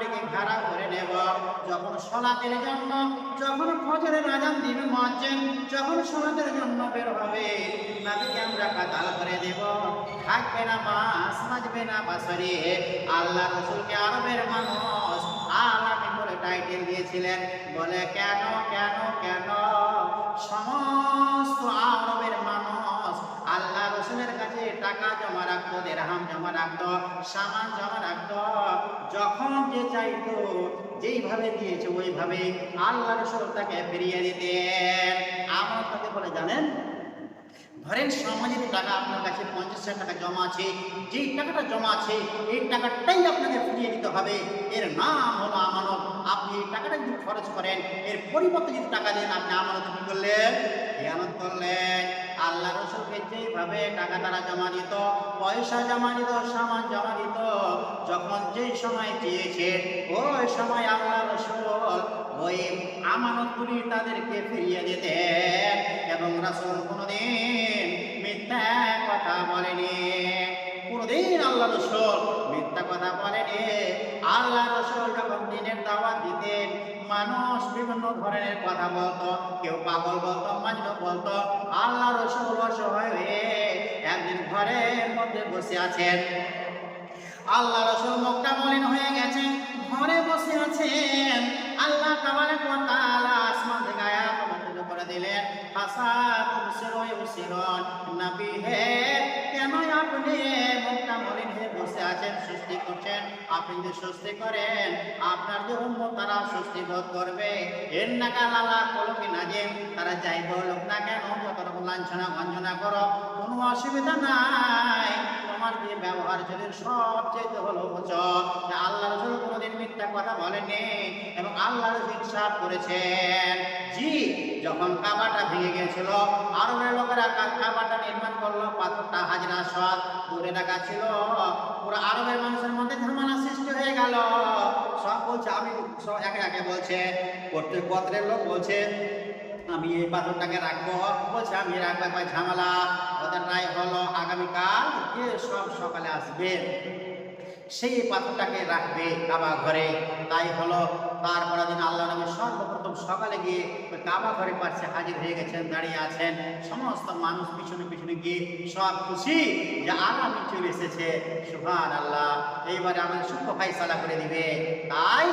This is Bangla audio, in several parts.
বাড়িকে ঘেরা করে নেব। যখন সলাতের জন্য, যখন ফজরের আজান দিবে মজ্জেন যখন সলাতের জন্য বের হবে, নাবিকে আমরা কাতাল করে দেব। থাকবে না মাস, বাজবে না বাসরে আল্লাহ রসুলকে আরবের মানুষ আলামি বলে টাইটেল দিয়েছিলেন। বলে, কেন কেন কেন? সমস্ত আরবের মানুষ আল্লাহ রসুলের কাছে টাকা জমা রাখতো, দেড়হাম জমা রাখতো, সামান জমা রাখতো। যখন যে চাইতো, যেইভাবে দিয়েছে, ওইভাবে আল্লাহ রসুল তাকে ফিরিয়ে দিতেন। আমার তাকে বলে, জানেন, ধরেন সমাজের টাকা আপনার কাছে পঞ্চাশ হাজার টাকা জমা আছে, যেই টাকাটা জমা আছে, এই টাকাটাই আপনাকে ফিরিয়ে দিতে হবে। এর নাম হলো আমানত। আপনি এই টাকাটা যদি খরচ করেন, এর পরিবর্তে যদি টাকা দেন, আপনি আমানত কি করলেন? খেয়ানত করলেন। আল্লাহ রসুলকে যেইভাবে টাকা তারা জমা দিত, পয়সা জমা দিত, সামান জমা দিত। যখন যেই সময় চেয়েছে, ওই সময় আল্লাহ রসুল ওই আমানতগুলি তাদেরকে ফিরিয়ে দিতেন এবং রাসূল কোনোদিন মিথ্যা কথা বলেনি কোনোদিন আল্লাহ রসুল মিথ্যা কথা বলেনি আল্লাহ রসুল যখন দিনের দাওয়াত দিতেন, মানুষ বিভিন্ন ধরনের কথা বলতো, কেউ পাগল বলতো মাজনু বলতো, আল্লাহ রসুল অসহায় হয়ে একদিন ঘরের মধ্যে বসে আছেন। আল্লাহ রসুল মুখটা মলিন হয়ে গেছে, ঘরে বসে আছেন। আল্লাহ তাবারক ওয়া তাআলা আসমান থেকে আয়াত করে দিলেন। হাসা তুবসিরু ইউসিরুন নবী হে কেন আপনি মুখটা মলিন হয়ে বসে আছেন সৃষ্টি করছেন? আপনি যে সৃষ্টি করেন, আপনার যে উম্মত তারা সৃষ্টি বোধ করবে। এর নাকা লালা কলকি নাজিম, তারা যাই বলুক না কেন যত রকম লাঞ্ছনা ভঞ্জনা করো, কোনো অসুবিধা নাই। তোমার যে ব্যবহার ছিল সবচেয়ে হলো যে আল্লাহ রসুল কোনোদিন মিথ্যা কথা বলেনি এবং আল্লাহ রসুল ইনসাফ করেছেন। জি, যখন কাবাটা ভেঙে গিয়েছিল, আরবের লোকেরা কাবাটা নির্মাণ করল, পাথরটা হাজরা সৎ দূরে রাখা ছিল। পুরো আরবের মানুষের মধ্যে ঝামেলা সৃষ্টি হয়ে গেল। সব বলছে, আমি সব একে একে বলছে, প্রত্যেক পত্রের লোক বলছে, আমি এই পাথরটাকে রাখব। বলছে, আমি রাখব, একবার ঝামেলা ওদের রায় যে সব সকালে আসবে। সেই পাথরটাকে রাখবে কাবা ঘরে। তাই হলো তারপরে দিন আল্লাহ নবী সর্বপ্রথম সকালে গিয়ে কাবা ঘরে পাশে হাজির হয়ে গেছেন, দাঁড়িয়ে আছেন। সমস্ত মানুষ পিছনে পিছনে গিয়ে সব খুশি যে আগামী চলে এসেছে। সুহান আল্লাহ এইবারে আমাদের সুখ ফাইসালা করে দিবে। তাই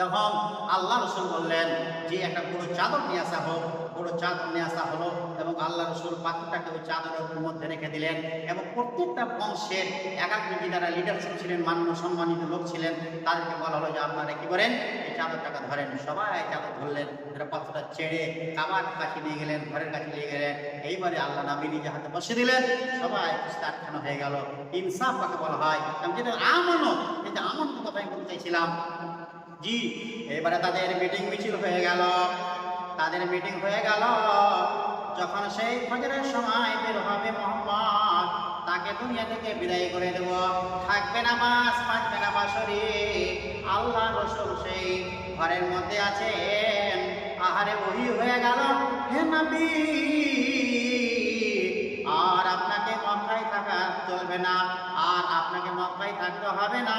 যখন আল্লাহ রসুল বললেন যে একটা পুরো চাদর নিয়ে আসা হোক পুরো চাঁদ নিয়ে আসা হলো এবং আল্লাহ রসুল পাথরটাকে ওই চাদরের মধ্যে রেখে দিলেন এবং প্রত্যেকটা বংশের একাত্মী যারা লিডারশিপ ছিলেন, মান্য সম্মানিত লোক ছিলেন, তাদেরকে বলা হলো যে আপনারা কি করেন? এই চাদরটাকে ধরেন। সবাই চাদর ধরলেন পাথরটা ছেড়ে কাবার কাছে নিয়ে গেলেন, ঘরের কাছে নিয়ে গেলেন। এইবারে আল্লাহ নাবি নিজে হাতে বসে দিলেন। সবাই আটখানা হয়ে গেল। ইনসাফ কাকে বলা হয়? যেটা আমানত এই যে আমানত কথা আমি বলতে চাইছিলাম। জি, এবারে তাদের মিটিং মিছিল হয়ে গেল। তাদের মিটিং হয়ে গেল। যখন সেই ফজরের সময় বের হবে মোহাম্মদ, তাকে দুনিয়া থেকে বিদায় করে দেব। থাকবে না মাস বাঁচবে না বাসরি আল্লাহ রসুল সেই ঘরের মধ্যে আছেন। আহারে ওহি হয়ে গেল, হে নবী, আর আপনাকে মক্কায় থাকা চলবে না, আর আপনাকে মক্কায় থাকতে হবে না।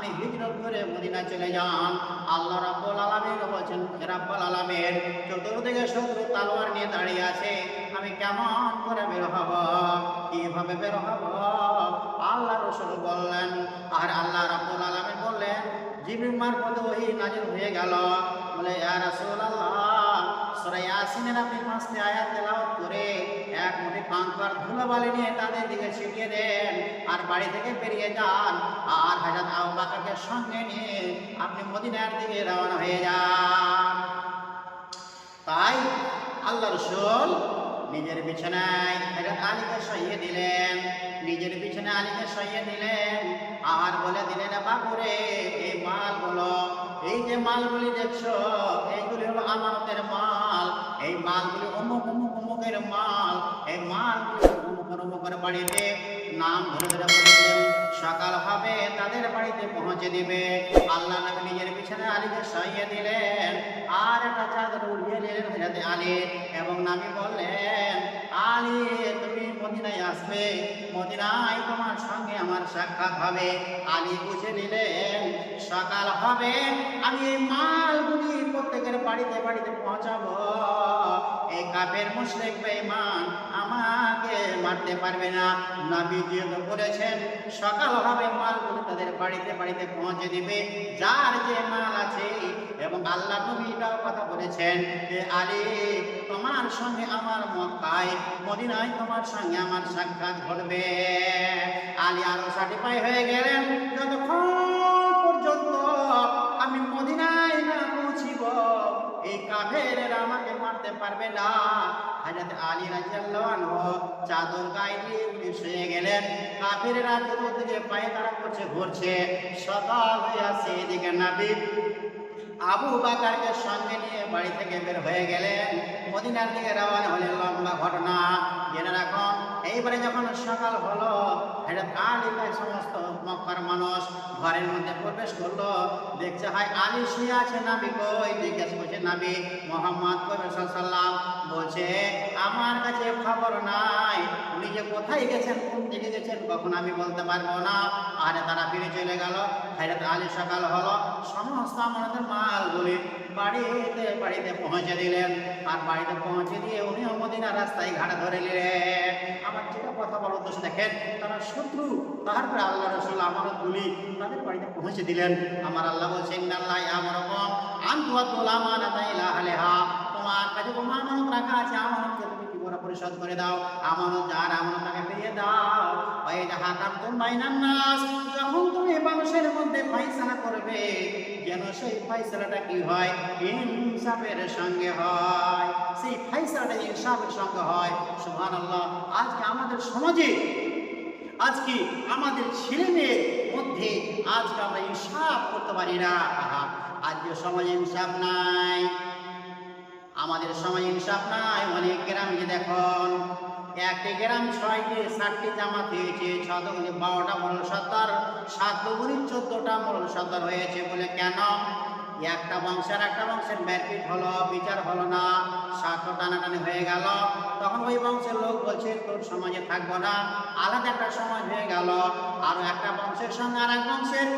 আপনি হিজরত করে মদিনা চলে যান। আল্লাহ রাব্বুল আলামিন বলছেন রাব্বুল আলামিন, চতুর্দিকে শত্রু তালোয়ার নিয়ে দাঁড়িয়ে আছে, আমি কেমন করে বের হব? কীভাবে বের হব? আল্লাহ রসুল বললেন, আর আল্লাহ রাব্বুল আলামিন বললেন, জিবরিল মারফতে ওহি নাজিল হয়ে গেল। বলে, ইয়া রাসূলুল্লাহ, সূরা ইয়াসিনের আপনি পাঁচটি আয়াত তেলাওয়াত করে এক মুঠি পাঙ্কার ধুলোবালি নিয়ে তাদের দিকে ছিটিয়ে দেন। আর বাড়ি থেকে বেরিয়ে যান। আর হযরত আবু বকরকে সঙ্গে নিয়ে আপনি মদিনার দিকে রওনা হয়ে যান। তাই আল্লাহ রসুল নিজের বিছানায় হযরত আলীকে সইয়ে দিলেন। নিজের বিছানায় আলীকে সইয়ে দিলেন। আর বলে দিলেন, বাবুরে, এই মালগুলো, এই যে মালগুলি দেখছ, এইগুলি হলো আমানতের মাল। এই মালগুলি অমুক অমুক, অমুকের মাল। এই মালগুলি অমুক অমুকের বাড়িতে নাম ধরে ধরে সকাল হবে, তাদের বাড়িতে পৌঁছে দিবে। আল্লাহ নবী নিজের পিছনে আলীকে সইয়ে দিলেন। আর একটা চাদর উড়িয়ে নিলেন হেরাতে আলী। এবং নামি বললেন, আলী মদিনায় আসবে, মদিনায় তোমার সঙ্গে আমার সাক্ষাৎ হবে। আলী বুঝে নিলেন, সকাল হবে, আমি এই মালগুলি প্রত্যেকের বাড়িতে বাড়িতে পৌঁছাবো। এই কাপের মুশরিক বেঈমান আমাকে মারতে পারবে না। নবী যেহেতু বলেছেন সকাল হবে, মালগুলি তাদের বাড়িতে বাড়িতে পৌঁছে দিবে। যার যে মাল আছে এবং আল্লাহ নবী এটাও কথা বলেছেন যে আলী তোমার সঙ্গে আমার মত মক্কায়, মদিনায় তোমার সঙ্গে আমার সাক্ষাৎ ঘটবে। আলী আরও সার্টিফাই হয়ে গেলেন, যতক্ষণ পর্যন্ত আমি মদিনায় না পৌঁছিব, এই কাফেরেরা আমাকে মারতে পারবে না। হাজরত আলী রাজিয়াল্লাহু চাদর গায়ে দিয়ে উনি শুয়ে গেলেন। কাফেরেরা চতুর্দিকে পায়ে তারা করছে, ঘুরছে। সকাল হয়ে আসছে এদিকে নাবিব। আবু বাকারকে সঙ্গে নিয়ে বাড়ি থেকে বের হয়ে গেলেন। মদিনার দিকে রওনা হলেন লম্বা ঘটনা। জেনে রাখুন, এইবারে যখন সকাল হলো আলী তাই সমস্ত মক্কার মানুষ ঘরের মধ্যে প্রবেশ করল। দেখছে, হয়, আলী শুয়ে আছে নাবি কই? জিজ্ঞেস করছে, নাবি, মোহাম্মদ সাল্লাম? বলছে, আমার কাছে খবর নাই। উনি যে কোথায় গেছেন, কোন দিকে গেছেন, কখন আমি বলতে পারব না। আরে তারা ফিরে চলে গেল। হঠাৎ আলী সকাল হলো। সমস্ত আমাদের মাল মালগুলি বাড়িতে বাড়িতে পৌঁছে দিলেন। আর বাড়িতে পৌঁছে দিয়ে উনি মদিনা রাস্তায় ঘাটে ধরে নিলেন। আমার যেটা কথা উদ্দেশ্য দেখেন, তারা শত্রু। তারপরে আল্লাহ রসুল গুলি তাদের বাড়িতে পৌঁছে দিলেন। আমার আল্লাহ বলছেন আল্লাহ আমার তোমার রাখা আছে? তুমি করে দাও? তাকে যাহা যখন তুমি মধ্যে করবে, যেন সেই কি হয়? ইনসাফের সঙ্গে হয়। সেই ফয়সালাটা ইনসাফের সঙ্গে হয়। সুবহানাল্লাহ, আজকে আমাদের সমাজে আজকে আমাদের ছেলে মেয়ের মধ্যে আজকে আমরা ইনসাফ করতে পারি না? আজকে সমাজে ইনসাফ নাই। আমাদের সমাজে ইনসাফ নাই, অনেক গ্রামে দেখুন, একটি গ্রাম ছয়টি, সাতটি জামাত হয়েছে ছ বারোটা মোড়ল সত্তর সাত দুগুনি চোদ্দটা মোড়ল সত্তর হয়েছে বলে কেন? একটা বংশের একটা বংশের ম্যারপিট হলো, বিচার হলো না স্বার্থ টানাটানি হয়ে গেল। তখন ওই বংশের লোক বলছে, তোর সমাজে থাকব না। আলাদা একটা সমাজ হয়ে গেল, আরও একটা বংশের সঙ্গে আর এক বংশের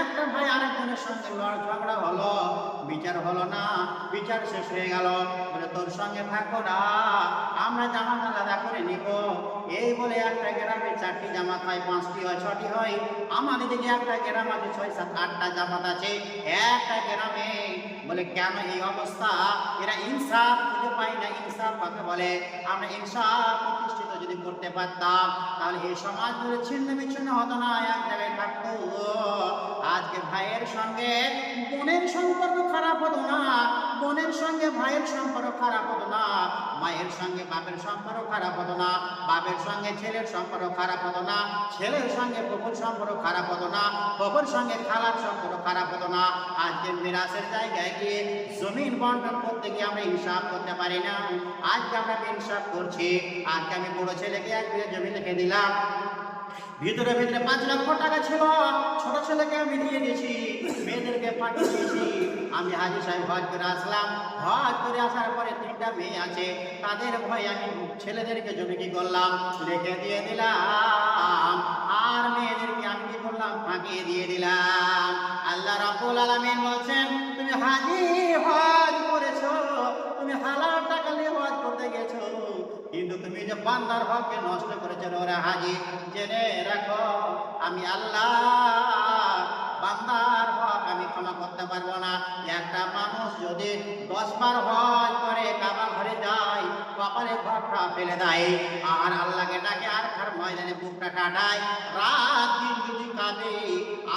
একটা ভাই আরেকজনের সঙ্গে লড় ঝগড়া হলো, বিচার হলো না, বিচার শেষ হয়ে গেল। বলে, তোর সঙ্গে থাকব না, আমরা জামাত আলাদা করে নিব। এই বলে একটা গ্রামে চারটি জামাত হয়, পাঁচটি হয়, ছটি হয়। আমাদের দিকে একটা গ্রাম আছে, ছয়, সাত, আটটা জামাত আছে। একটা গ্রামে বলে, কেন এই অবস্থা? এরা ইনসাফ খুঁজে পায় না। ইনসাফ কাকে বলে। আমরা ইনসাফ প্রতিষ্ঠিত যদি করতে পারতাম, তাহলে এই সমাজ ধরে ছিন্ন বিচ্ছিন্ন হতো না, এক জায়গায় থাকতো। আজকে ভাইয়ের সঙ্গে বোনের সম্পর্ক খারাপ হতো না, বোনের সঙ্গে ভাইয়ের সম্পর্ক খারাপ হতো না, মায়ের সঙ্গে বাপের সম্পর্ক খারাপ হতো না, বাপের সঙ্গে ছেলের সম্পর্ক খারাপ হতো না, ছেলের সঙ্গে প্রভুর সম্পর্ক খারাপ হতো না প্রভুর সঙ্গে খালার সম্পর্ক খারাপ হতো না। আজকে মিরাসের জায়গায় গিয়ে জমিন বন্টন করতে গিয়ে আমরা ইনসাফ করতে পারি না। আজকে আমরা ইনসাফ করছি, আজকে আমি বড় ছেলেকে এক বিঘা জমি লিখে দিলাম। ভিতরে ভিতরে পাঁচ লক্ষ টাকা ছিল। ছোট ছেলেকে আমি দিয়ে দিয়েছি মেয়েদেরকে পাঠিয়ে দিয়েছি। আমি হাজি সাহেব হজ করে আসলাম। হজ করে আসার পরে তিনটা মেয়ে আছে। তাদের ভয়ে আমি ছেলেদেরকে জমি কি করলাম? লিখে দিয়ে দিলাম। আর মেয়েদেরকে আমি কি করলাম? ফাঁকিয়ে দিয়ে দিলাম। আল্লাহ রাবুল আলামিন বলছেন, তুমি হাজি হজ করেছ। তুমি হালাল টাকা নিয়ে হজ করতে গেছো। কিন্তু তুমি যে বান্দার হককে নষ্ট করেছেন ওরা হাজি, জেনে রাখো, আমি আল্লাহ। বান্দার হক আমি ক্ষমা করতে পারব না। একটা মানুষ যদি দশবার হজ করে কাবা ঘরে যায়, কপালে ঘরটা ফেলে দেয়, আর আল্লাহকে ডাকে আর ময়দানে বুকটা কাটায় রাত দিন যদি কাঁদে,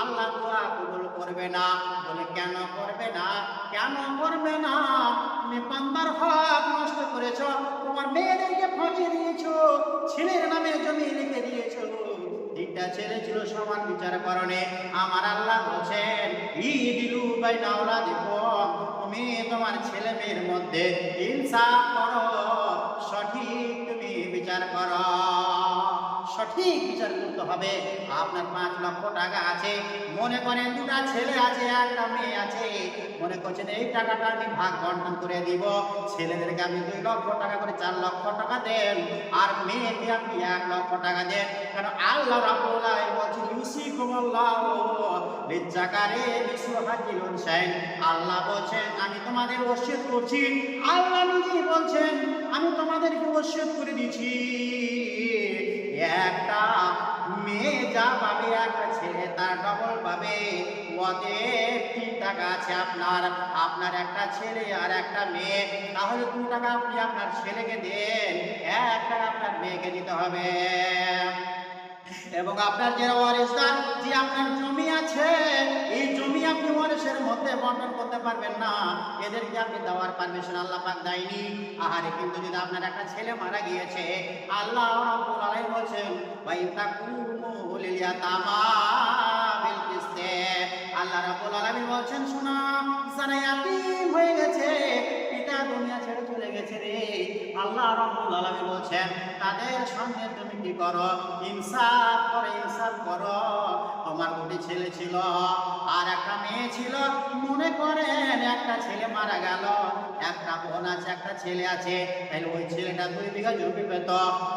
আল্লাহ দোয়া কবুল করবে না। বলে, কেন করবে না? কেন করবে না? তুমি বান্দার হক নষ্ট করেছ, তোমার মেয়েদেরকে ফাঁকিয়ে দিয়েছ, ছেলের নামে জমি লিখে দিয়েছ। তিনটা ছেলে ছিল সমান বিচার করণে। আমার আল্লাহ বলছেন ইদিলু বাই নাওলা দেখো তুমি তোমার ছেলে মেয়ের মধ্যে ইনসাফ করো, সঠিক তুমি বিচার করো। সঠিক বিচার করতে হবে। আপনার পাঁচ লক্ষ টাকা আছে। মনে করেন দুটা ছেলে আছে, একটা মেয়ে আছে। মনে করছেন এই টাকাটা আমি ভাগ বন্টন করে দিব। ছেলেদেরকে আপনি দুই লক্ষ টাকা করে চার লক্ষ টাকা দেন। আর মেয়েকে আপনি এক লক্ষ টাকা দেন। কারণ আল্লাহ রাব্বুল আলামিন বলছেন, ইউসিকুমুল্লাহু লিজাকারি মিসলু হাজ্জিল উনসাইন আল্লাহ বলছেন, আমি তোমাদের ওসিয়ত করছি। আল্লাহ নিজেই বলছেন, আমি তোমাদেরকে ওসিয়ত করে দিচ্ছি একটা মেয়ে যা পাবে, একটা ছেলে তার ডবল পাবে। ওতে তিন টাকা আছে আপনার আপনার একটা ছেলে আর একটা মেয়ে। তাহলে দু টাকা আপনি আপনার ছেলেকে দেন, এক টাকা আপনার মেয়েকে দিতে হবে। এবং আপনার যে ওয়ারিসদার যে আপনার জমি আছে, এই জমি আপনি ওয়ারিসের মধ্যে বন্টন করতে পারবেন না। এদেরকে আপনি দেওয়ার পারমিশন আল্লাহ পাক দেয়নি। আহারে, কিন্তু যদি আপনার একটা ছেলে মারা গিয়েছে, আল্লাহ রাব্বুল আলামিন বলেন ভাই তাকুমু লিল ইয়াতামা বিল কিসতে। আল্লাহ রাব্বুল আলামিন বলছেন, শোনা, যারা ইয়াতীম হয়ে গেছে, পিতা দুনিয়া ছেড়ে চলে গেছে রে। আল্লাহ রাব্বুল আলামিন বলছেন, তাদের সঙ্গে তুমি কি করো, ইনসাফ করো ইনসাফ করো। তোমার দুটি ছেলে ছিল, আর একটা মেয়ে ছিল। মনে করেন একটা ছেলে মারা গেল। একটা বোন আছে, একটা ছেলে আছে। তাহলে ওই ছেলেটা দুই বিঘা জমি পেত।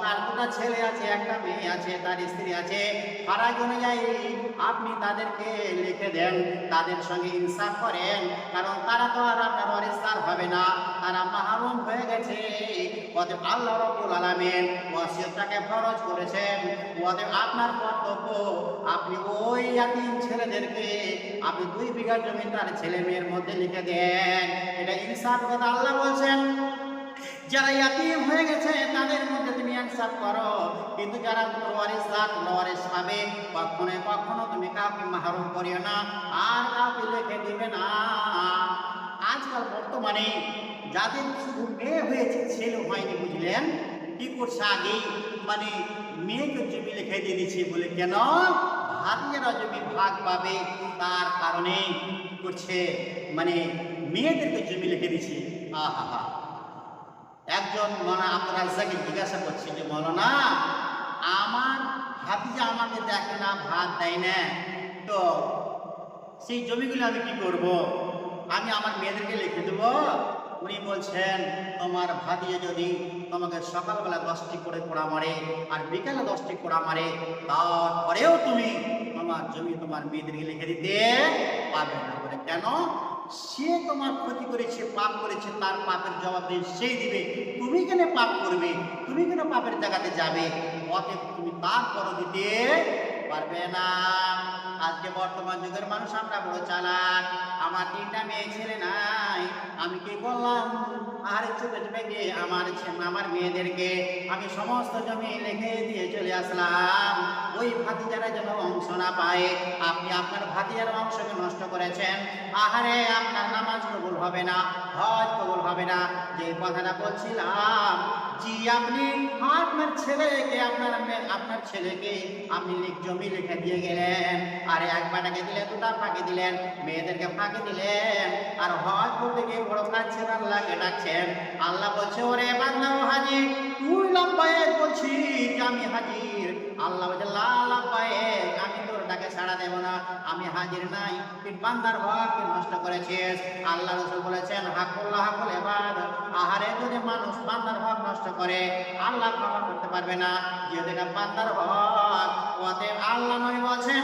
তার দুটা ছেলে আছে, একটা মেয়ে আছে, তার স্ত্রী আছে। ফারাক অনুযায়ী আপনি তাদেরকে লিখে দেন, তাদের সঙ্গে ইনসাফ করেন। কারণ তারা তো আর আপনার অরিস্তার হবে না। তারা মাহরুম হয়ে গেছে। অতএব আল্লাহ রব্বুল আলামিন ওয়াসিয়তটাকে ফরজ করেছেন। অতএব আপনার কর্তব্য, আপনি ওই ইয়াতিম ছেলেদেরকে আপনি দুই বিঘা জমি তার ছেলে মেয়ের মধ্যে লিখে দেন। এটা ইনসাফ কথা আল্লাহ বলছেন, যারা ইয়াতিম হয়ে গেছে, তাদের মধ্যে তুমি ইনসাফ করো। কিন্তু যারা তোমার ওয়ারিস দার ওয়ারিস পাবে কখনো কখনো তুমি কাউকে মাহরুম করিও না, আর কাউকে লিখে দিবে না। আজকাল বর্তমানে যাদের শুধু মেয়ে হয়েছে, ছেলে হয়নি, বুঝলেন? কি করছে আগেই মানে মেয়েকে জমি লিখে দিয়ে দিচ্ছে বলে কেন? ভাতিজারা জমি ভাগ পাবে, তার কারণে করছে? মানে মেয়েদেরকে জমি লিখে দিচ্ছে আহা হা একজন মনা আব্দুল জিজ্ঞাসা করছে যে, মৌলানা, আমার ভাতিজা আমাকে দেখে না, ভাত দেয় না। তো সেই জমিগুলো আমি কি করব? আমি আমার মেয়েদেরকে লিখে দেবো। উনি বলছেন, তোমার ভাতিজা যদি তোমাকে সকালবেলা দশটি করে কোড়া মারে আর বিকালে দশটি কোড়া মারে, তারপরেও তুমি তোমার জমি তোমার মেয়েদেরকে লিখে দিতে পারবে না। বলে, কেন? সে তোমার ক্ষতি করেছে, পাপ করেছে, তার পাপের জবাব দিয়ে সেই দিবে। তুমি কেন পাপ করবে? তুমি কেন পাপের জায়গাতে যাবে? অতএব তুমি তার করো দিতে পারবে না। আজকে বর্তমান যুগের মানুষ আমরা বড় চালাক। আমার তিনটা মেয়ে ছেলে নাই। আমি কি করলাম? আর চোখে চোখে গিয়ে আমার আমার মেয়েদেরকে আমি সমস্ত জমি লিখে দিয়ে চলে আসলাম। ওই ভাতিজারা যেন অংশ না পায়। আপনি আপনার ভাতিজার অংশকে নষ্ট করেছেন। আহারে, আপনার নামাজ কবুল হবে না, হজ কবুল হবে না। যে কথাটা বলছিলাম, জি, আপনি আপনার ছেলেকে, আপনার আপনার ছেলেকে আপনি জমি লিখে দিয়ে গেলেন। আর, এক বাটাকে দিলেন, দুটা ফাঁকি দিলেন। মেয়েদেরকে ফাঁকি দিলেন আর হজ করতে গিয়ে বড় কাছে আল্লাহকে ডাকছেন আল্লাহ বলছে, ওরে বান্দা ও হাজির তুই লাম্বায়েক বলছি যে আমি হাজির। আল্লাহ বলছে, লা আমি তোর ডাকে সাড়া দেব না, আমি হাজির নাই। তুই বান্দার হক নষ্ট করেছিস। আল্লাহ রসুল বলেছেন হাকুল্লাহ হাকুল এবার আহারে যদি মানুষ বান্দার হক নষ্ট করে, আল্লাহ ক্ষমা করতে পারবে না। যেহেতু এটা বান্দার হক, অতএব আল্লাহ নবী বলছেন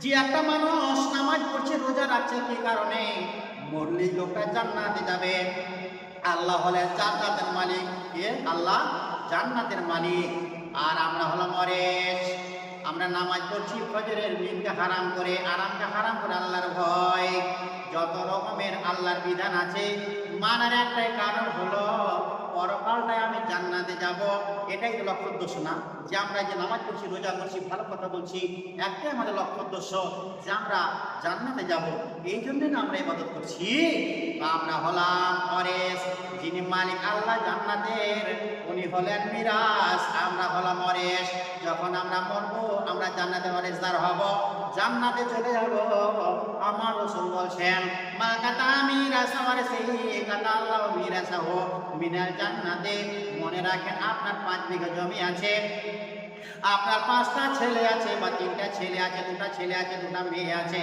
যে একটা মানুষ নামাজ পড়ছে, রোজা রাখছে, কি কারণে? মরলি লোকটা জান্নাতে যাবে। আল্লাহ হলে জান্নাতের মালিক। কে? আল্লাহ জান্নাতের মালিক। আর আমরা হলাম মরেশ আমরা নামাজ পড়ছি ফজরের দিনকে হারাম করে। আরামকে হারাম করে আল্লাহর ভয়। যত রকমের আল্লাহর বিধান আছে, মানার একটাই কারণ হলো পরকালটায় আমি জান্নাতে যাব। এটাই তো লক্ষ্য উদ্দেশ্য না? যে আমরা যে নামাজ পড়ছি, রোজা করছি, ভালো কথা বলছি, একটাই আমাদের লক্ষ্য উদ্দেশ্য যে আমরা জান্নাতে যাব। এই জন্যই না আমরা ইবাদত করছি। আমরা হলাম অরেস যিনি মালিক আল্লাহ জান্নাতের, উনি হলেন মিরাজ, আমরা হলাম অরেস যখন আমরা মরব, আমরা জান্নাতে ওয়ারিসদার হব। জান্নাতে চলে যাব। আমার রসুল বলছেন, মা কাতা মিরাজ আমার সেই কাতা আল্লাহ মিরাজ হো মিনাল জান্নাতে মনে রাখেন আপনার পাঁচ বিঘা জমি আছে। আপনার পাঁচটা ছেলে আছে বা তিনটা ছেলে আছে, দুটা ছেলে আছে, দুটা মেয়ে আছে।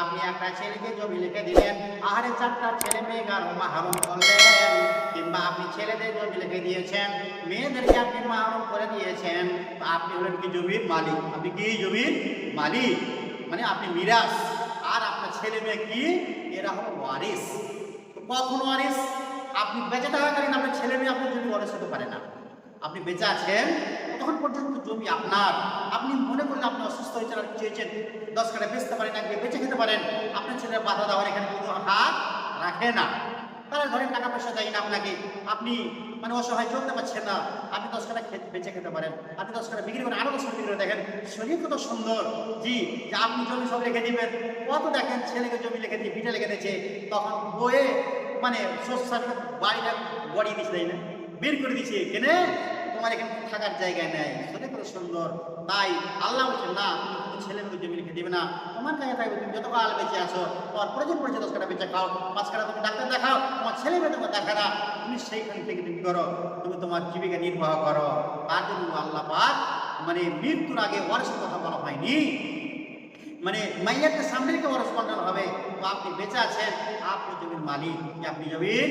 আপনি একটা ছেলেকে জমি লিখে দিলেন আরে চারটা ছেলে মেয়ে গার মাহরুম করলেন, কিংবা আপনি ছেলেদের জমি লিখে দিয়েছেন, মেয়েদেরকে আপনি মাহরুম করে দিয়েছেন আপনি হলেন কি জমির মালিক? আপনি কি জমির মালিক? মানে আপনি মিরাজ। আর আপনার ছেলে মেয়ে কি? এরা হলো ওয়ারিস। কখন ওয়ারিস? আপনি বেঁচে থাকাকালীন আপনার ছেলে মেয়ে আপনার জমি ওয়ারিস হতে পারে না। আপনি বেঁচে আছেন? তখন পর্যন্ত জমি আপনার। আপনি মনে করলে আপনি অসুস্থ হয়েছেন আর চেয়েছেন দশ কাটা বেচতে পারেন একদিন বেঁচে খেতে পারেন। আপনার ছেলের বাধা দেওয়ার এখানে কোনো হাত রাখে না। তারা ধরেন টাকা পয়সা দেয় না আপনাকে। আপনি মানে অসহায় চলতে পারছেন না। আপনি দশ কাটা বেঁচে খেতে পারেন। আপনি দশ কাটা বিক্রি করেন আরও দশ বিক্রি করে দেখেন, শরীর কত সুন্দর। জি, যে আপনি জমি সব লিখে দিবেন। কত দেখেন ছেলেকে জমি লিখে দিয়ে ভিটে লিখে দিয়েছে। তখন বয়ে মানে শস্য বাড়িটা গড়িয়ে দিচ্ছে তাই না? বের করে দিছে কেনে তোমার এখানে থাকার জায়গা নেই। শরীর কত সুন্দর। তাই আল্লাহ বলছেন, না, তুমি কোনো ছেলে মেয়েকে জমি লিখে দিবে না। তোমার কাছে থাকবে, তুমি যতকাল বেঁচে আসো তোমার প্রয়োজন পড়েছে দশ কাটা বেঁচে খাও, পাঁচ কাটা তুমি ডাক্তার দেখাও, তোমার ছেলে মেয়ে তোমার দেখা না। তুমি সেইখান থেকে তুমি করো? তুমি তোমার জীবিকা নির্বাহ করো। তার জন্য আল্লাহ পাক মানে মৃত্যুর আগে ওয়ারিসের কথা বলা হয়নি। মানে মাইয়াকে সামনে রেখে ওয়ারিস বন্টন হবে। তো আপনি বেঁচে আছেন, আপনি জমির মালিক। আপনি জমির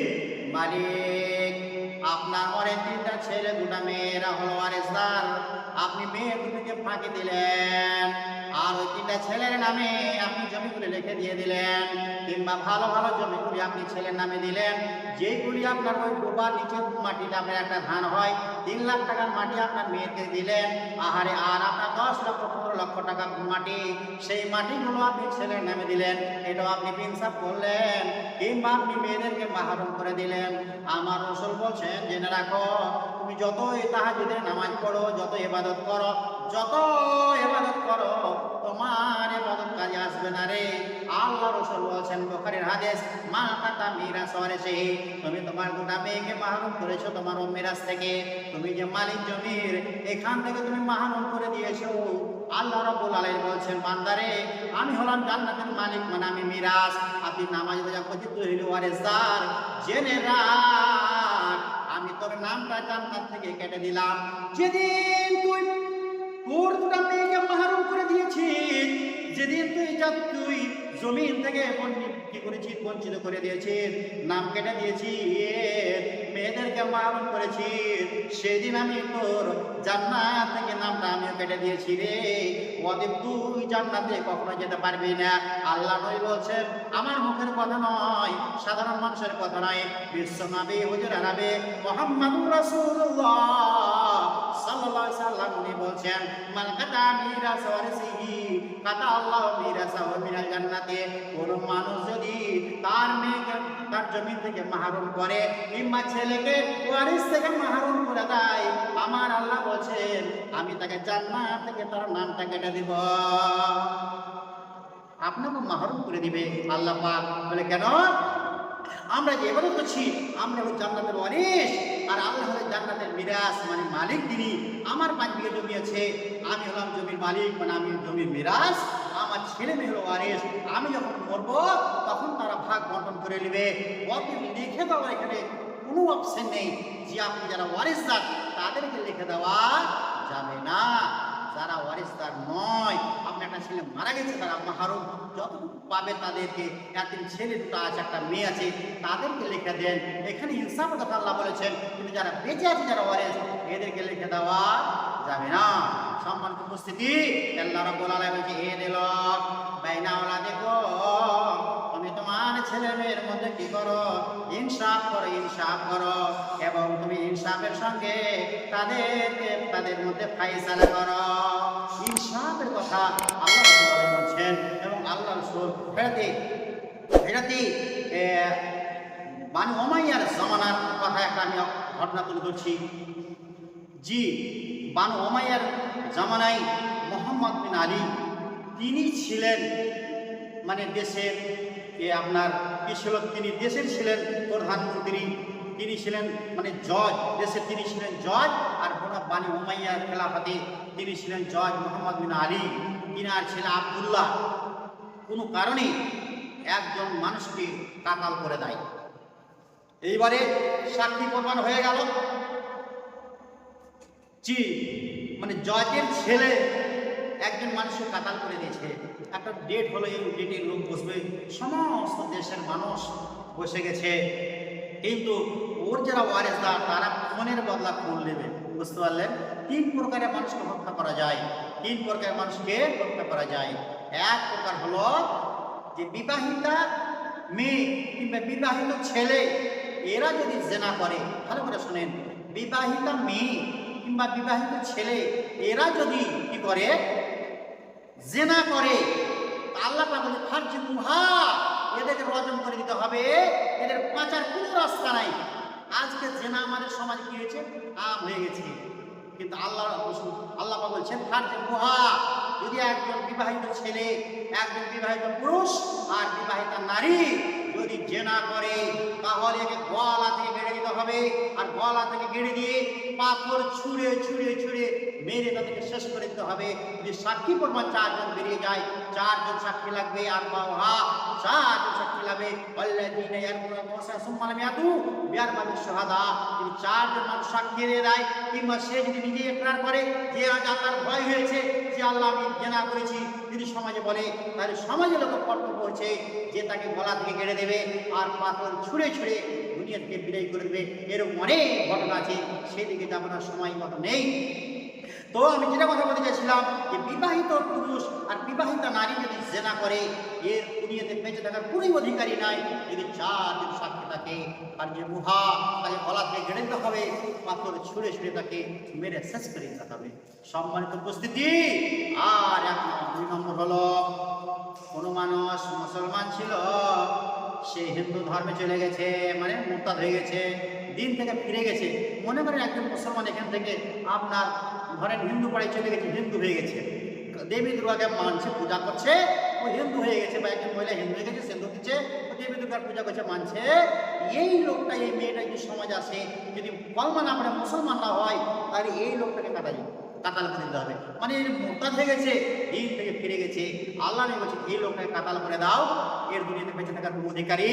মালিক। আপনার ঘরে তিনটা ছেলে দুটা মেয়েরা হলো ওয়ারিসদার আপনি মেয়ে দুটিকে ফাঁকি দিলেন। আর ওই তিনটা ছেলের নামে আপনি জমিগুলি লিখে দিয়ে দিলেন, কিংবা ভালো ভালো জমিগুলি আপনি ছেলের নামে দিলেন। যেইগুলি আপনার ওই ডোবার নিচে মাটিতে আপনার একটা ধান হয়, তিন লাখ টাকার মাটি আপনার মেয়েকে দিলেন। আহারে, আর আপনার দশ লক্ষ, পনেরো লক্ষ টাকা মাটি, সেই মাটিগুলো আপনি ছেলের নামে দিলেন। এটাও আপনি ইনসাফ করলেন, কিংবা আপনি মেয়েদেরকে মাহরুম করে দিলেন। আমার রসুল বলছেন, জেনে রাখো, তুমি যতই তাহাজুদের নামাজ পড়ো যত ইবাদত করো যত ইবাদত করো, তোমার ইবাদত কাজে আসবে না রে। আল্লাহ রসুল বলছেন, বুখারীর হাদিস মা কাতা মিরাস ওয়ারিসি তুমি তোমার গোটা মেয়েকে মাহরুম করেছ তোমার ও মিরাস থেকে। তুমি যে মালিক জমির, এখান থেকে তুমি মাহরুম করে দিয়েছ। আল্লাহ রাব্বুল আলামিন বলছেন বান্দারে আমি হলাম জান্নাতের মালিক মানে আমি মিরাজ। আপনি নামাজ রোজা পতিত হইল জেনে রাখ, আমি তোর নামটা জান্নাত থেকে কেটে দিলাম। যেদিন তোর দুটা মেয়েকে মাহরুম করে দিয়েছিস যেদিন তুই যা তুই জমিন থেকে কি করেছিস, বঞ্চিত করে দিয়েছিস, নাম কেটে দিয়েছিস, মেয়েদেরকে মাহরুম করেছিস, সেদিন আমি তোর জান্নাত থেকে নামটা আমিও কেটে দিয়েছি রে। অদেব তুই জান্নাতে কখনো যেতে পারবি না। আল্লাহ নবী বলছেন, আমার মুখের কথা নয়, সাধারণ মানুষের কথা নয়। বিশ্ব নবী, হুজুর আরবে, মোহাম্মদুর রাসূলুল্লাহ। বলছেন আল্লাহ জান্নাতে। মানুষ যদি তার তার জমি থেকে করে ছেলেকে করে দেয়, আমার আল্লাহ বলছেন, আমি তাকে থেকে তার নামটা কেটে দিব। আপনাকে মাহরুম করে দিবে, আল্লাহ বলে, কেন? আমরা যে এবারে করছি, আমরা হলো জান্নাতের ওয়ারিস আর আল্লাহ হলো জান্নাতের মিরাজ মানে মালিক তিনি। আমার পাঁচ বিঘা জমি আছে, আমি হলাম জমির মালিক মানে আমি জমির মিরাজ। আমার ছেলে মেয়ে হলো ওয়ারিস আমি যখন মরবো, তখন তারা ভাগ বন্টন করে নেবে। অতএব লিখে দেওয়া এখানে কোনো অপশন নেই যে আপনি যারা ওয়ারিসদার তাদেরকে লিখে দেওয়া যাবে না। যারা ওয়ারিসদার নয়। আপনার একটা ছেলে মারা গেছে, তারা মাহারুম যতটুকু পাবে তাদেরকে একদিন ছেলে, দুটো আছে একটা মেয়ে আছে, তাদেরকে লিখে দেন। এখানে ইনসাফের কথা আল্লাহ বলেছেন, কিন্তু যারা বেঁচে আছে, যারা ওয়ারিস এদেরকে লিখে দেওয়া যাবে না। সম্মানিত উপস্থিতি, আল্লাহ রাব্বুল আলামিন এ দিল বাইনা দেখো তোমার ছেলে মেয়ের মধ্যে কি করো? ইনসাফ করো ইনসাফ করো। এবং তুমি ইনসাফের সঙ্গে তাদেরকে, তাদের মধ্যে ফাইসালা করো। ইনসাফের কথা আল্লাহ বলছেন এবং আল্লাহ রসুল ফেরাতে ফেরাতে বানি ওমাইয়ার জমানার কথা একটা আমি ঘটনা তুলে ধরছি। জি, বানু ওমাইয়ার জামানায় মোহাম্মদ বিন আলী, তিনি ছিলেন মানে দেশের এ আপনার কি ছিল? তিনি দেশের ছিলেন প্রধানমন্ত্রী। তিনি ছিলেন মানে জজ। দেশের তিনি ছিলেন জজ আর বোনা বানি উমাইয়ার খেলাফাতে তিনি ছিলেন জজ মোহাম্মদ বিন আলী। তিনি আর ছিলেন আবদুল্লাহ কোনো কারণে একজন মানুষকে কাতাল করে দেয়। এইবারে সাক্ষী প্রমাণ হয়ে গেল। জি মানে জজের ছেলে একজন মানুষকে কাতাল করে দিয়েছে। একটা ডেট হলো এই ডেটে লোক বসবে, সমস্ত দেশের মানুষ বসে গেছে। কিন্তু ওর যারা ওয়ারেসদার তারা খুনের বদলা খুন নেবে, বুঝতে পারলেন? তিন প্রকারের মানুষকে হত্যা করা যায়। তিন প্রকারের মানুষকে হত্যা করা যায়। এক প্রকার হলো যে বিবাহিতা মেয়ে কিংবা বিবাহিত ছেলে, এরা যদি জেনা করে, ভালো করে শোনেন, বিবাহিতা মেয়ে কিংবা বিবাহিত ছেলে, এরা যদি কি করে জেনা করে। আল্লাহ ফার্জি মুহা। এদেরকে রজন করে দিতে হবে। এদের বাঁচার কোনো রাস্তা নাই। আজকে জেনা আমাদের সমাজে কি হয়েছে? আম হয়ে গেছে। কিন্তু আল্লাহ আল্লাহ বলছেন, ফার্জি মুহা। যদি একজন বিবাহিত ছেলে, একজন বিবাহিত পুরুষ আর বিবাহিতা নারী যদি জেনা করে, তাহলে একে গলা থেকে কেড়ে দিতে হবে। আর গলা থেকে কেড়ে দিয়ে পাথর ছুঁড়ে ছুঁড়ে ছুঁড়ে মেরে তাদেরকে শেষ করে দিতে হবে। যদি সাক্ষী প্রমাণ চারজন বেরিয়ে যায়, চারজন সাক্ষী লাগবে। আর বাহা চারজন সাক্ষী লাগবে। যদি চারজন মানুষ সাক্ষী দিয়ে কিংবা সে যদি নিজে ইকরার করে, যে আজ আল্লাহর ভয় হয়েছে যে আল্লাহ আমি জেনা করেছি, তিনি সমাজে বলে তাহলে সমাজে লোক কর্তব্য হচ্ছে যে তাকে গলা থেকে কেড়ে দেবে আর পাথর ছুঁড়ে ছুঁড়ে দুনিয়াকে বিদায় করে দেবে। এরকম অনেক ঘটনা আছে, সেদিকে তো আপনার সময় মতো নেই। তো আমি যেটা কথা বলতে চাইছিলাম যে বিবাহিত পুরুষ আর বিবাহিত নারী যদি জেনা করে, এর দুনিয়াতে বেঁচে থাকার কোনো অধিকারী নাই। যদি চারজন সাক্ষী থাকে আর যে মুহা তাকে গলা থেকে গেড়ে দিতে হবে। পাথর ছুঁড়ে ছুঁড়ে তাকে মেরে শেষ করে দিতে হবে। সম্মানিত উপস্থিতি, আর এক দুই নম্বর হলো, কোনো মানুষ মুসলমান ছিল, সে হিন্দু ধর্মে চলে গেছে মানে মোরতাদ হয়ে গেছে। দিন থেকে ফিরে গেছে। মনে করেন একজন মুসলমান এখান থেকে আপনার ধরেন হিন্দু পাড়ায় চলে গেছে, হিন্দু হয়ে গেছে। দেবী দুর্গাকে মানছে, পূজা করছে, ও হিন্দু হয়ে গেছে, বা একজন মহিলা হিন্দু হয়ে গেছে সিন্ধু দিচ্ছে, ও দেবী দুর্গার পূজা করছে, মানছে। এই লোকটা, এই মেয়েটা যদি সমাজ আসে, যদি কলমা না পড়ে, মুসলমান না হয়, তাহলে এই লোকটাকে কাটা যাবে কাতাল করে দিতে হবে। মানে এর মোরতাদ হয়ে গেছে, দিন থেকে ফিরে গেছে। আল্লাহ বলছে, এই লোকটাকে কাতাল করে দাও, এর দুনিয়াতে বেঁচে থাকার কোনো অধিকারী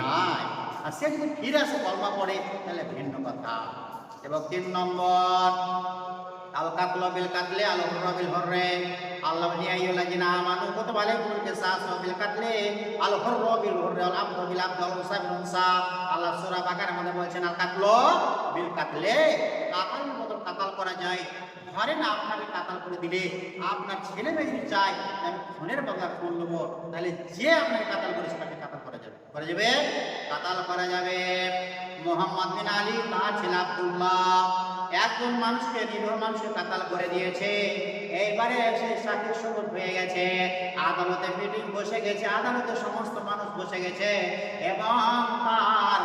নাই। আর সে যদি ফিরে আসে কলমা পড়ে তাহলে ভিন্ন কথা। এবং তিন নম্বর আল কাতল বিল কাতলে, আল বিল হুররে। আল্লাহ বলি আইয়ুল জিনা আমানু কত ভালো বলতে সাস বিল কাতলে, আল বিল হুররে আল আবদ বিল আবদ আল উনসা বিল উনসা। আল্লাহ সূরা বাকারার মধ্যে বলছেন, আল কাতল বিল কাতলে। কাতাল করা যায়। ঘরে না আপনাকে কাতাল করে দিলে আপনার ছেলে মেয়ে যদি চায় আমি ফোনের বদলা ফোন নেব। তাহলে যে আপনাকে কাতাল করেছে তাকে কাতাল করা যাবে। করা যাবে? কাতাল করা যাবে। মোহাম্মদ বিন আলী, তার ছেলে আব্দুল্লাহ। একজন মানুষকে, নিরীহ মানুষকে কাতাল করে দিয়েছে। এইবারে সে সাক্ষী সবুত হয়ে গেছে। আদালতে মিটিং বসে গেছে। আদালতে সমস্ত মানুষ বসে গেছে। এবং তার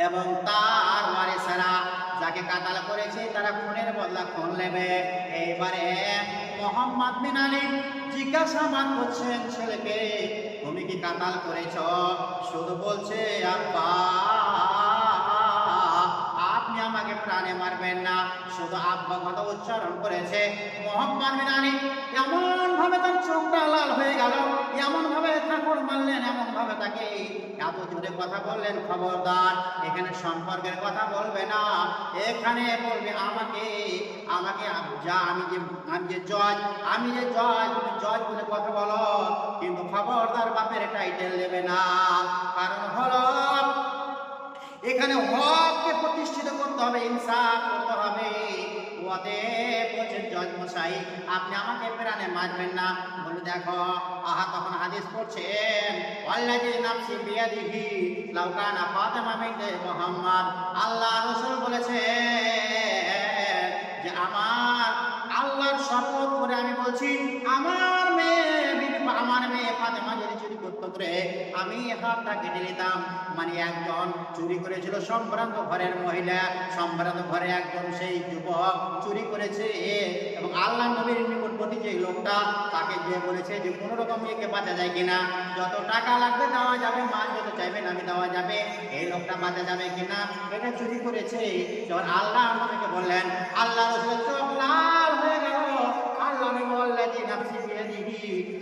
এবং তার ওয়ারিসেরা যাকে কাতাল করেছে তারা খুনের বদলা খুন নেবে। এইবারে মোহাম্মদ বিন আলী জিজ্ঞাসাবাদ করছেন ছেলেকে, তুমি কি কাতাল করেছ? শুধু বলছে, আব্বা। আমাকে প্রাণে মারবেন না। শুধু আব্বা কথা উচ্চারণ করেছে মোহাম্মদ আলী এমন ভাবে তার চোখটা লাল হয়ে গেল এমন ভাবে ঠাকুর মারলেন এমন ভাবে তাকে এত জোরে কথা বললেন খবরদার। এখানে সম্পর্কের কথা বলবে না, এখানে বলবে, আমাকে আমাকে যা, আমি যে আমি যে জজ, আমি যে জজ, তুমি জজ বলে কথা বলো। কিন্তু খবরদার বাপের টাইটেল নেবে না। কারণ হলো এখানে হককে প্রতিষ্ঠিত করতে হবে, ইনসাফ করতে হবে। বলছেন, জজ মশাই, আপনি আমাকে প্রাণে মারবেন না। বলে দেখো, আহা, তখন হাদিস পড়ছেন নাফসি বিয়াদিহি, লাউ কানা ফাতেমা বিনতে মুহাম্মদ। আল্লাহ রাসূল বলেছে যে, আমার আল্লাহর শপথ করে আমি বলছি, আমার মেয়ে আমার মেয়ে ফাতেমা যদি চুরি করে আমি হাতটা কেটে নিতাম মানে একজন চুরি করেছিল সম্ভ্রান্ত ঘরের মহিলা। সম্ভ্রান্ত ঘরে একজন সেই যুবক চুরি করেছে এবং আল্লাহ নবীর নিকটবর্তী যে লোকটা তাকে যে বলেছে যে, কোনো রকম মেয়েকে বাঁচা যায় কিনা? যত টাকা লাগবে দেওয়া যাবে মা যত চাইবেন আমি দেওয়া যাবে। এই লোকটা বাঁচা যাবে কিনা? এটা চুরি করেছে। যখন আল্লাহ আমাদেরকে বললেন, আল্লাহ রসুলের চোখ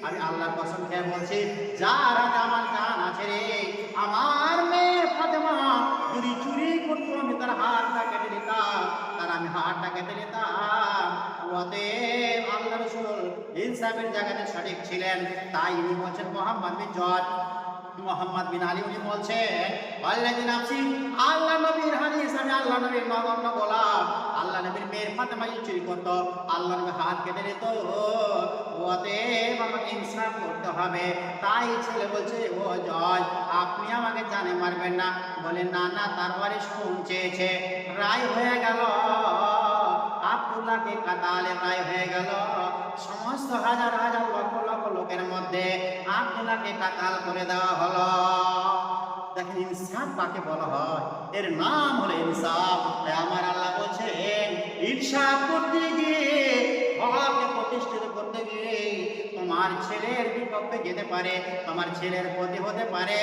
আমি আল্লাহর কসম খেয়ে বলছি, যার হাতে আমার জান আছে রে, আমার মেয়ে ফাতেমা, যদি চুরি করতো, আমি তার হাতটা কেটে নিতাম, তার আমি হাতটা কেটে নিতাম। অতএব আল্লাহ রসুল সঠিক ছিলেন, তাই উনি বলছেন মোহাম্মদ মোহাম্মদ বলছেন আল্লাহ নবীর হাদিস, আমি আল্লাহ নবীর নগণ্য আল্লাহ নবীর মেয়ের ফাতেমা চুরি করতো, আল্লাহ নবী হাত কেটে নিত আমাকে ইনসাফ করতে হবে। তাই ছেলে বলছে, ও আপনি আমাকে জানে মারবেন না। বলে, না না, তার শুন চেয়েছে। রায় হয়ে গেল। কাতালে রায় হয়ে গেল। সমস্ত হাজার হাজার লক্ষ লক্ষ লোকের মধ্যে আব্দুল্লাহকে কাতাল করে দেওয়া হলো। দেখেন, ইনসাফ কাকে বলা হয়? এর নাম হলো ইনসাফ। আমার আল্লাহ ইনসাফ করতে গিয়ে হককে প্রতিষ্ঠিত করতে গিয়ে তোমার ছেলের বিপক্ষে যেতে পারে, তোমার ছেলের ক্ষতি হতে পারে,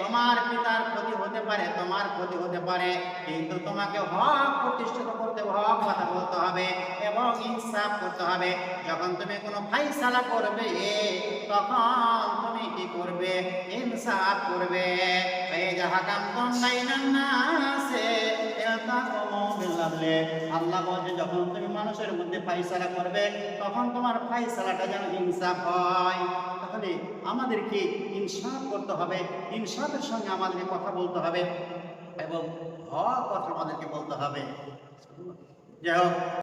তোমার পিতার ক্ষতি হতে পারে, তোমার ক্ষতি হতে পারে, কিন্তু তোমাকে হক প্রতিষ্ঠিত করতে হক কথা বলতে হবে এবং ইনসাফ করতে হবে যখন তুমি কোনো ফাইসালা করবে, তখন তুমি কি করবে ইনসাফ করবে এই যাহা কাম বাইনান নাসে ইয়াতাকুমু বিল আদলি। যখন তুমি মানুষের মধ্যে ফাইসালা করবে, তখন তোমার ফাইসালাটা যেন ইনসাফ হয়। তাহলে আমাদেরকে ইনসাফ করতে হবে, ইনসাফের সঙ্গে আমাদেরকে কথা বলতে হবে এবং হক কথা আমাদেরকে বলতে হবে। যাই হোক।